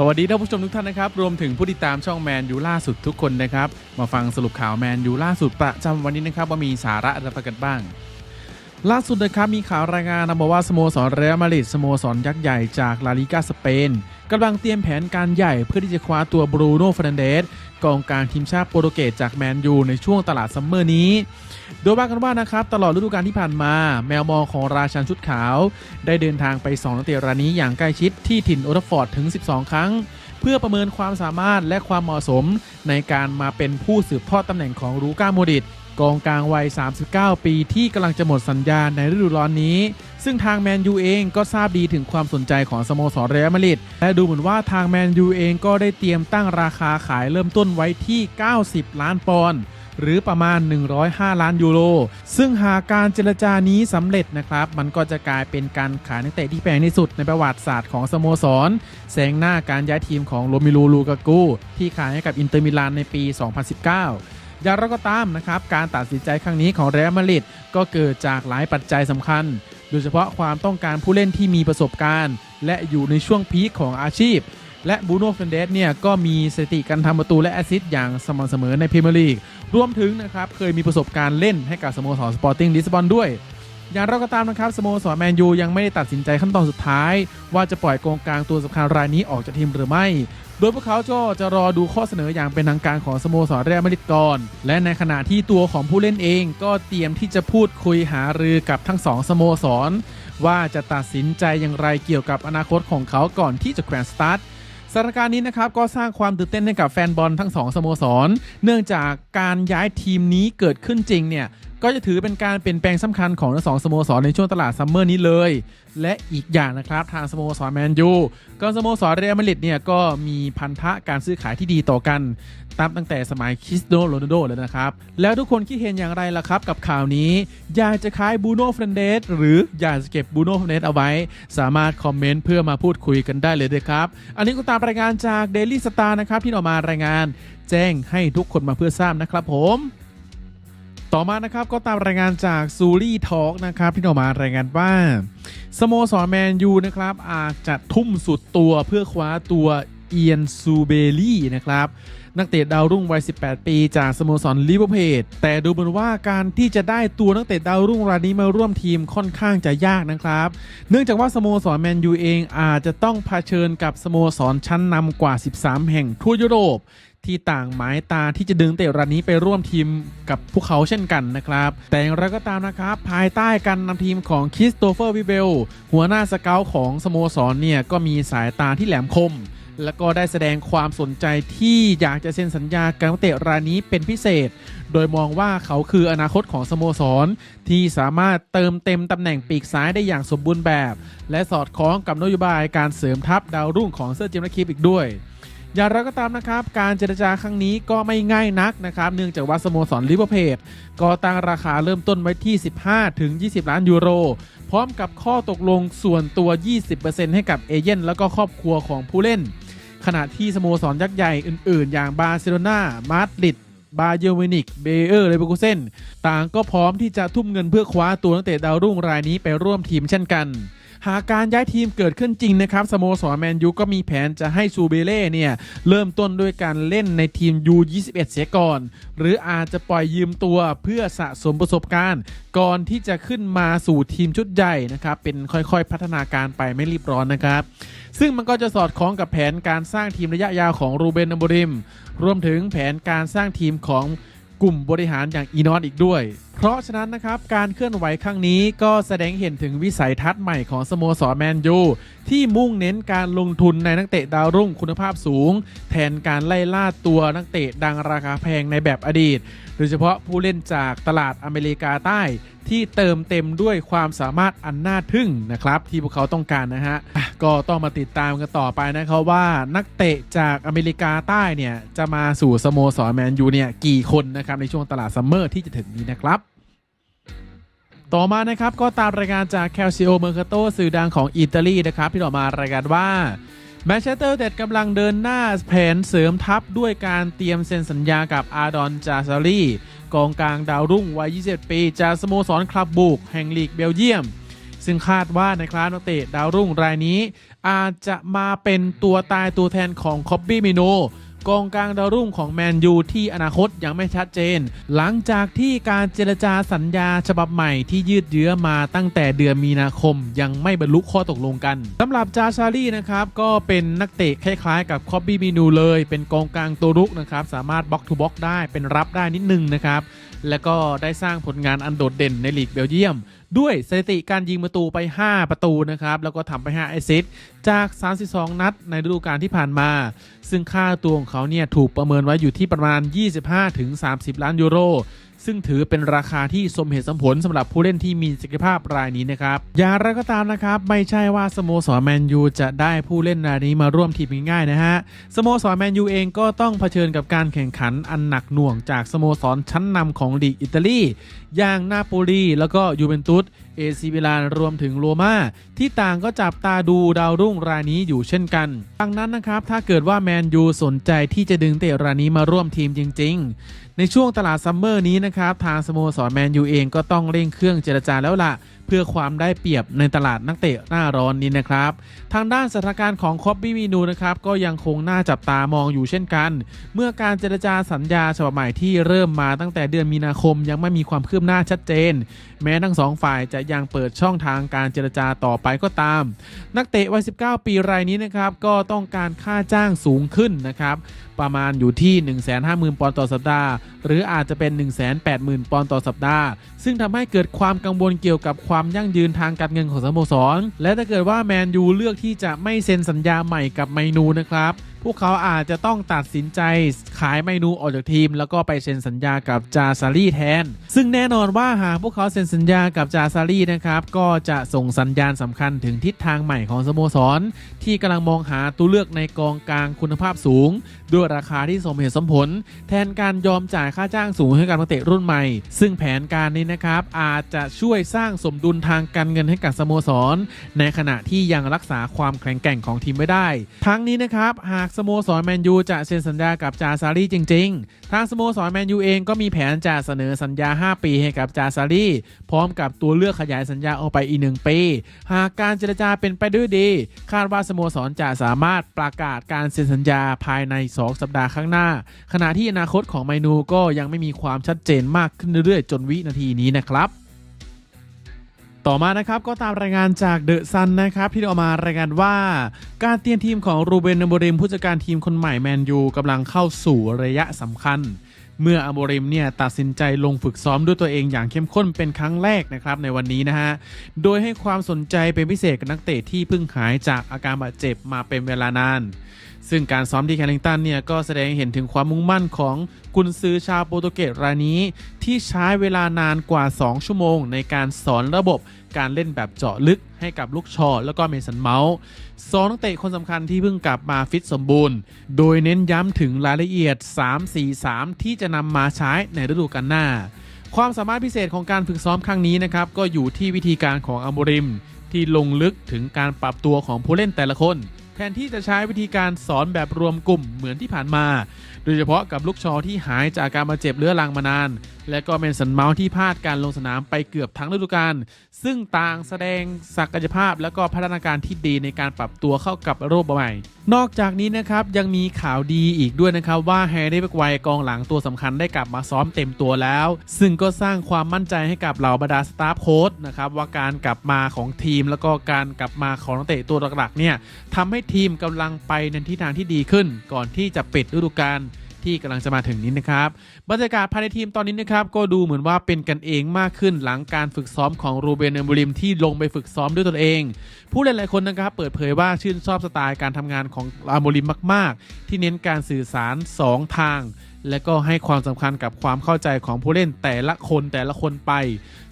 สวัสดีท่านผู้ชมทุกท่านนะครับ รวมถึงผู้ติดตามช่องแมนยูล่าสุดทุกคนนะครับ มาฟังสรุปข่าวแมนยูล่าสุดประจำวันนี้นะครับ ว่ามีสาระอะไรกันบ้าง ล่าสุดนะครับมีข่าวรายงานนะบอกว่าสโมสรเรอัลมาดริดสโมสรยักษ์ใหญ่จากลาลิกาสเปนกำลังเตรียมแผนการใหญ่เพื่อที่จะคว้าตัวบรูโน่ฟรนเดส กองกลางทีมชาติโปรตุเกสจากแมนยูในช่วงตลาดซัมเมอร์นี้ โดยว่ากันว่านะครับตลอดฤดูกาลที่ผ่านมา แมวมองของราชันชุดขาว ได้เดินทางไป 2 นักเตะรายนี้อย่างใกล้ชิดที่ถิ่นโอทัฟฟอร์ดถึง 12 ครั้ง เพื่อประเมินความสามารถและความเหมาะสมในการมาเป็นผู้สืบทอดตำแหน่งของรูก้าโมดิต กองกลางวัย 39 ปีที่กำลังจะหมดสัญญาในฤดูร้อนนี้ ซึ่งทางแมนยูเองก็ทราบดีถึงความสนใจของสโมสรเรอัลมาดริดและดูเหมือนว่าทางแมนยูเองก็ได้เตรียมตั้งราคาขายเริ่มต้นไว้ที่ 90 ล้านปอนด์หรือประมาณ 105 ล้านยูโร ซึ่งหากการเจรจานี้สำเร็จนะครับ มันก็จะกลายเป็นการขายนักเตะที่แพงที่สุดในประวัติศาสตร์ของสโมสรแซงหน้าการย้ายทีมของโรมิลูลูกากูที่ขายให้กับอินเตอร์มิลานในปี 2019 อย่างไรก็ตามนะครับการตัดสินใจครั้งนี้ของเรอัลมาดริดก็เกิดจากหลายปัจจัยสำคัญ โดยเฉพาะความต้องการผู้เล่นที่มีประสบการณ์ และอยู่ในช่วงพีคของอาชีพ และบูโน่เฟนเดสเนี่ยก็มีสถิติการทำประตูและแอสซิสต์อย่างสม่ำเสมอในพรีเมียร์ลีกรวมถึงนะครับเคยมีประสบการณ์เล่นให้กับสโมสรสปอร์ติ้งลิสบอนด้วย อย่างไราก็ตามนะครับสโมสรแมนยูยังไม่ได้ตัดสินใจขั้นตอนสุดท้าย ว่าจะปล่อยกองกลางตัวสำคัญรายนี้ออกจากทีมหรือไม่ โดยพวกเขาก็จะรอดูข้อเสนออย่างเป็นทางการของสโมสรเรอัลมาดริดก่อน และในขณะที่ตัวของผู้เล่นเองก็เตรียมที่จะพูดคุยหารือกับทั้งสองสโมสร ว่าจะตัดสินใจอย่างไรเกี่ยวกับอนาคตของเขาก่อนที่จะแขวนสตาร์ทสถานการณ์นี้นะครับก็สร้างความตื่นเต้นให้กับแฟนบอลทั้งสองสโมสร เนื่องจากการย้ายทีมนี้เกิดขึ้นจริงเนี่ย ก็จะถือเป็นการเปลี่ยนแปลงสำคัญของทั้งสองสโมสรในช่วงตลาดซัมเมอร์นี้เลย และอีกอย่างนะครับทางสโมสรแมนยูกับสโมสรเรอัลมาดริดเนี่ยก็มีพันธะการซื้อขายที่ดีต่อกันตามตั้งแต่สมัยคริสโดโรนัลโดเลยนะครับ แล้วทุกคนคิดเห็นอย่างไรล่ะครับกับข่าวนี้ อยากจะขายบูโน่เฟรนเดสหรืออยากจะเก็บบูโน่เฟรนเดสเอาไว้ สามารถคอมเมนต์เพื่อมาพูดคุยกันได้เลยนะครับ อันนี้ก็ตามรายงานจาก Daily Star นะครับที่ออกมารายงาน แจ้งให้ทุกคนมาเพื่อทราบนะครับผม ต่อมานะครับก็ตามรายงานจากซูรี่ทอล์กนะครับที่ออกมารายงานว่าสโมสรแมนยูนะครับอาจจะทุ่มสุดตัวเพื่อคว้าตัวเอียนซูเบลี่นะครับนักเตะดาวรุ่งวัย 18 ปี จากสโมสรลิเวอร์พูลแต่ดูเหมือนว่าการที่จะได้ตัวนักเตะดาวรุ่งรายนี้มาร่วมทีมค่อนข้างจะยากนะครับ เนื่องจากว่าสโมสรแมนยูเองอาจจะต้องเผชิญกับสโมสรชั้นนำกว่า 13 แห่งทั่วยุโรป ที่ต่างหมายตาที่จะดึงเตะรายนี้ไปร่วมทีมกับพวกเขาเช่นกันนะครับ แต่อย่างไรก็ตามนะครับ ภายใต้การนำทีมของคริสโตเฟอร์วิเบลหัวหน้าสเกลของสโมสรเนี่ยก็มีสายตาที่แหลมคม แล้วก็ได้แสดงความสนใจที่อยากจะเซ็นสัญญากับนักเตะรายนี้เป็นพิเศษ โดยมองว่าเขาคืออนาคตของสโมสร ที่สามารถเติมเต็มตำแหน่งปีกซ้ายได้อย่างสมบูรณ์แบบ และสอดคล้องกับนโยบายการเสริมทัพดาวรุ่งของเซอร์จิมและคิปอีกด้วย อย่างไรก็ตามนะครับ การเจรจาครั้งนี้ก็ไม่ง่ายนักนะครับ เนื่องจากว่าสโมสรลิเวอร์พูลก็ตั้งราคาเริ่มต้นไว้ที่ 15 ถึง 20 ล้านยูโร พร้อมกับข้อตกลงส่วนตัว 20%ให้กับเอเย่นแล้วก็ครอบครัวของผู้เล่น ขณะที่สโมสรยักษ์ใหญ่อื่นๆ อย่างบาร์เซโลนามาดริดบาเยอร์มินิก เบเออร์เลเวอร์คูเซนต่างก็พร้อมที่จะทุ่มเงินเพื่อคว้าตัวนักเตะดาวรุ่งรายนี้ไปร่วมทีมเช่นกัน หากการย้ายทีมเกิดขึ้นจริงนะครับสโมสรแมนยูก็มีแผนจะให้ซูเบเล่เนี่ยเริ่มต้นด้วยการเล่นในทีม U21 เสียก่อน หรืออาจจะปล่อยยืมตัวเพื่อสะสมประสบการณ์ ก่อนที่จะขึ้นมาสู่ทีมชุดใหญ่นะครับเป็นค่อยๆพัฒนาการไปไม่รีบร้อนนะครับซึ่งมันก็จะสอดคล้องกับแผนการสร้างทีมระยะยาวของรูเบนอัมบริม รวมถึงแผนการสร้างทีมของกลุ่มบริหารอย่างอีนอตอีกด้วย เพราะฉะนั้นนะครับการเคลื่อนไหวครั้งนี้ก็แสดงเห็นถึงวิสัยทัศน์ใหม่ของสโมสรแมนยูที่มุ่งเน้นการลงทุนในนักเตะดาวรุ่งคุณภาพสูง แทนการไล่ล่าตัวนักเตะดังราคาแพงในแบบอดีต โดยเฉพาะผู้เล่นจากตลาดอเมริกาใต้ ที่เติมเต็มด้วยความสามารถอันน่าทึ่งนะครับที่พวกเขาต้องการนะฮะก็ต้องมาติดตามกันต่อไปนะครับว่านักเตะจากอเมริกาใต้เนี่ยจะมาสู่สโมสรแมนยูเนี่ยกี่คนนะครับในช่วงตลาดซัมเมอร์ที่จะถึงนี้นะครับ ต่อมานะครับก็ตามรายงานจากแคลซิโอเมอร์คาโตสื่อดังของอิตาลีนะครับที่ออกมารายงานว่าแมนเชสเตอร์เด็ดกำลังเดินหน้าแผนเสริมทัพด้วยการเตรียมเซ็นสัญญากับอาดอนจาซารีกองกลางดาวรุ่งวัย 27 ปีจากสโมสรคลับบุกแห่งลีกเบลเยียม ซึ่งคาดว่าในครับนักเตะดาวรุ่งรายนี้ อาจจะมาเป็นตัวตายตัวแทนของคอบบี้มิโน กองกลางดาวรุ่งของแมนยูที่อนาคตยังไม่ชัดเจน หลังจากที่การเจรจาสัญญาฉบับใหม่ที่ยืดเยื้อมาตั้งแต่เดือนมีนาคม ยังไม่บรรลุข้อตกลงกันสำหรับจาชารีนะครับก็เป็นนักเตะคล้ายๆ กับคอบบี้มินูเลย เป็นกองกลางตัวรุกนะครับสามารถบล็อกทูบล็อกได้เป็นรับได้นิดนึงนะครับแล้วก็ได้สร้างผลงานอันโดดเด่นในลีกเบลเยียม ด้วยสถิติการยิงประตูไป 5 ประตูนะครับ แล้วก็ทำไป5ไอซิสจาก 32 นัดในฤดูกาลที่ผ่านมา ซึ่งค่าตัวของเขาเนี่ยถูกประเมินไว้อยู่ที่ประมาณ 25-30 ล้านยูโรซึ่งถือเป็นราคาที่สมเหตุสมผลสำหรับผู้เล่นที่มีศักยภาพรายนี้นะครับอย่างไรก็ตามนะครับ ไม่ใช่ว่าสโมสรแมนยูจะได้ผู้เล่นรายนี้มาร่วมทีมง่ายๆนะฮะสโมสรแมนยูเองก็ต้องเผชิญกับการแข่งขันอันหนักหน่วงจากสโมสรชั้นนำของลีกอิตาลีอย่างนาโปลีแล้วก็ยูเวนตุสเอซิมิลานรวมถึงโรม่าที่ต่างก็จับตาดูดาวรุ่งรายนี้อยู่เช่นกันดังนั้นนะครับถ้าเกิดว่าแมนยูสนใจที่จะดึงเตะรายนี้มาร่วมทีมจริง ๆ ในช่วงตลาดซัมเมอร์นี้นะครับ ทางสโมสรแมนยูเองก็ต้องเร่งเครื่องเจรจาแล้วล่ะ เพื่อความได้เปรียบในตลาดนักเตะหน้าร้อนนี้นะครับ ทางด้านสถานการณ์ของคอบบี้มีนูนะครับ ก็ยังคงน่าจับตามองอยู่เช่นกัน เมื่อการเจรจาสัญญาฉบับใหม่ที่เริ่มมาตั้งแต่เดือนมีนาคมยังไม่มีความคืบหน้าชัดเจน แม้ทั้งสองฝ่ายจะยังเปิดช่องทางการเจรจาต่อไปก็ตาม นักเตะวัย 19 ปีรายนี้นะครับก็ต้องการค่าจ้างสูงขึ้นนะครับประมาณอยู่ที่ 150,000ปอนด์ต่อสัปดาห์หรืออาจจะเป็น 180,000 ปอนด์ต่อสัปดาห์ ซึ่งทำให้เกิดความกังวลเกี่ยวกับความยั่งยืนทางการเงินของสโมสร และถ้าเกิดว่าแมนยูเลือกที่จะไม่เซ็นสัญญาใหม่กับไมนูนะครับ พวกเขาอาจจะต้องตัดสินใจขายไมนูออกจากทีม แล้วก็ไปเซ็นสัญญากับจาซารีแทน ซึ่งแน่นอนว่าหากพวกเขาเซ็นสัญญากับจาซารีนะครับก็จะส่งสัญญาณสำคัญถึงทิศทางใหม่ของสโมสร ที่กำลังมองหาตัวเลือกในกองกลางคุณภาพสูง ด้วยราคาที่สมเหตุสมผล แทนการยอมจ่ายค่าจ้างสูงให้กับนักเตะรุ่นใหม่ ซึ่งแผนการนี้นะครับอาจจะช่วยสร้างสมดุลทางการเงินให้กับสโมสร ในขณะที่ยังรักษาความแข็งแกร่งของทีมไว้ได้ ทั้งนี้นะครับหากสโมสรแมนยูจะเซ็นสัญญากับจาซารีจริง ๆ ทางสโมสรแมนยูเองก็มีแผนจะเสนอสัญญา 5 ปีให้กับจาซารีพร้อมกับตัวเลือกขยายสัญญาออกไปอีก 1 ปี หากการเจรจาเป็นไปด้วยดี คาดว่าสโมสรจะสามารถประกาศการเซ็นสัญญาภายใน 2 สัปดาห์ข้างหน้า ขณะที่อนาคตของไมนูก็ยังไม่มีความชัดเจนมากขึ้นเรื่อยๆ จนวินาทีนี้นะครับ ต่อมานะครับก็ตามรายงานจากเดอะซันนะครับที่ออกมารายงานว่า การเตรียมทีมของรูเบนอโมริมผู้จัดการทีมคนใหม่แมนยูกำลังเข้าสู่ระยะสำคัญ เมื่ออโมริมเนี่ยตัดสินใจลงฝึกซ้อมด้วยตัวเองอย่างเข้มข้นเป็นครั้งแรกนะครับในวันนี้นะฮะ โดยให้ความสนใจเป็นพิเศษกับนักเตะที่เพิ่งหายจากอาการบาดเจ็บมาเป็นเวลานาน ซึ่งการซ้อมที่แคลิงตันเนี่ยก็แสดงให้เห็นถึงความมุ่งมั่นของกุนซือชาวโปรตุเกสรายนี้ ที่ใช้เวลานานกว่า 2 ชั่วโมง ในการสอนระบบการเล่นแบบเจาะลึกให้กับลูกชอ แล้วก็เมสันเมาส์สองนักเตะคนสำคัญที่เพิ่งกลับมาฟิตสมบูรณ์ โดยเน้นย้ำถึงรายละเอียด 3-4-3 ที่จะนำมาใช้ในฤดูกาลหน้า ความสามารถพิเศษของการฝึกซ้อมครั้งนี้นะครับก็อยู่ที่วิธีการของอัมบริม ที่ลงลึกถึงการปรับตัวของผู้เล่นแต่ละคน แทนที่จะใช้วิธีการสอนแบบรวมกลุ่มเหมือนที่ผ่านมา โดยเฉพาะกับลูกชอที่หายจากการบาดเจ็บเรื้อรังมานาน และก็เมนสันเมาส์ที่พลาดการลงสนามไปเกือบทั้งฤดูกาลซึ่งต่างแสดงศักยภาพ และก็พัฒนาการที่ดีในการปรับตัวเข้ากับโรูปแบบใหม่ นอกจากนี้นะครับยังมีข่าวดีอีกด้วยนะครับว่าแฮร์รี่แบ็กไวกองหลังตัวสำคัญได้กลับมาซ้อมเต็มตัวแล้ว ซึ่งก็สร้างความมั่นใจให้กับเหล่าบรรดาสตาฟโค้ชนะครับว่าการกลับมาของทีม แล้วก็การกลับมาของนักเตะตัวหลักๆเนี่ยทำให้ทีมกำลังไปในทิศทางที่ดีขึ้น ก่อนที่จะปิดฤดูกาลที่กำลังจะมาถึงนี้นะครับ บรรยากาศภายในทีมตอนนี้นะครับก็ดูเหมือนว่าเป็นกันเองมากขึ้นหลังการฝึกซ้อมของรูเบนเอมบูริมที่ลงไปฝึกซ้อมด้วยตนเอง ผู้เล่นหลายคนนะครับเปิดเผยว่าชื่นชอบสไตล์การทำงานของอาโมริมมาก ๆ ที่เน้นการสื่อสาร 2 ทาง และก็ให้ความสำคัญกับความเข้าใจของผู้เล่นแต่ละคนแต่ละคนไป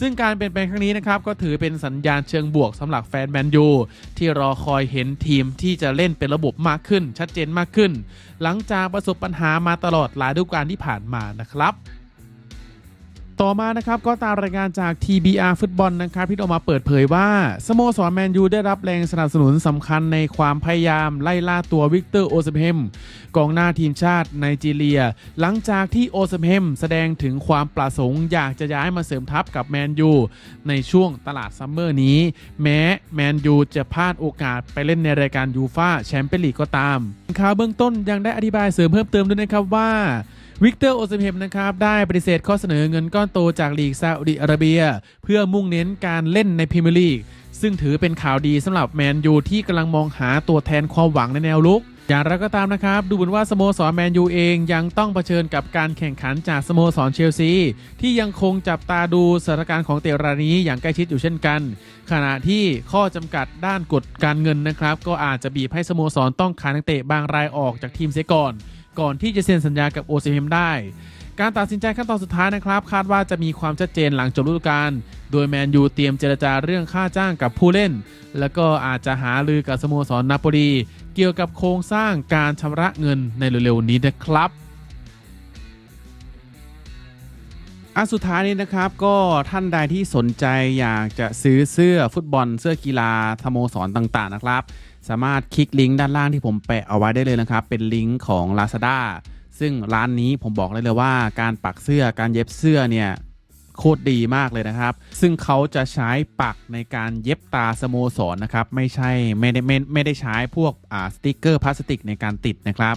ซึ่งการเปลี่ยนแปลงครั้งนี้นะครับก็ถือเป็นสัญญาณเชิงบวกสำหรับแฟนแมนยูที่รอคอยเห็นทีมที่จะเล่นเป็นระบบมากขึ้น ชัดเจนมากขึ้น หลังจากประสบปัญหามาตลอดหลายฤดูกาลที่ผ่านมานะครับ ต่อมานะครับก็ตามรายงานจาก TBR ฟุตบอลนะครับที่ออกมาเปิดเผยว่าสโมสรแมนยูได้รับแรงสนับสนุนสำคัญในความพยายามไล่ล่าตัววิกเตอร์โอซเฮมกองหน้าทีมชาติไนจีเรีย หลังจากที่โอซเฮมแสดงถึงความประสงค์อยากจะย้ายมาเสริมทัพกับแมนยูในช่วงตลาดซัมเมอร์นี้ แม้แมนยูจะพลาดโอกาสไปเล่นในรายการยูฟาแชมเปี้ยนลีกก็ตามข่าวเบื้องต้นยังได้อธิบายเสริมเพิ่มเติมด้วยนะครับว่า วิกเตอร์โอซิเฮมนะครับ ได้ปฏิเสธข้อเสนอเงินก้อนโตจากลีกซาอุดิอาระเบีย เพื่อมุ่งเน้นการเล่นในพรีเมียร์ลีก ซึ่งถือเป็นข่าวดีสำหรับแมนยูที่กำลังมองหาตัวแทนความหวังในแนวลุก อย่างไรก็ตามนะครับ ดูเหมือนว่าสโมสรแมนยูเองยังต้องเผชิญกับการแข่งขันจากสโมสรเชลซี ที่ยังคงจับตาดูสถานการณ์ของเตะรายนี้อย่างใกล้ชิดอยู่เช่นกัน ขณะที่ข้อจำกัดด้านกฎการเงินนะครับ ก็อาจจะบีบให้สโมสรต้องขายนักเตะบางรายออกจากทีมเสียก่อน ก่อนที่จะเซ็นสัญญากับโอซเมได้ การตัดสินใจขั้นตอนสุดท้ายนะครับ คาดว่าจะมีความชัดเจนหลังจบฤดูกาลโดยแมนยูเตรียมเจรจาเรื่องค่าจ้างกับผู้เล่น แล้วก็อาจจะหาลือกับสโมสรนาโปลีเกี่ยวกับโครงสร้างการชำระเงินในเร็วๆนี้นะครับอันสุดท้ายนี้นะครับก็ท่านใดที่สนใจอยากจะซื้อเสื้อฟุตบอลเสื้อกีฬาสโมสรต่างๆนะครับ สามารถคลิกลิงก์ด้านล่างที่ผมแปะเอาไว้ได้เลยนะครับ เป็นลิงก์ของ Lazada ซึ่งร้านนี้ผมบอกเลยเลยว่าการปักเสื้อการเย็บเสื้อเนี่ยโคตรดีมากเลยนะครับ ซึ่งเขาจะใช้ปักในการเย็บตาสโมสรนะครับ ไม่ใช่ไม่ได้ไม่ไม่ได้ใช้พวกอ่าสติกเกอร์พลาสติกในการติดนะครับ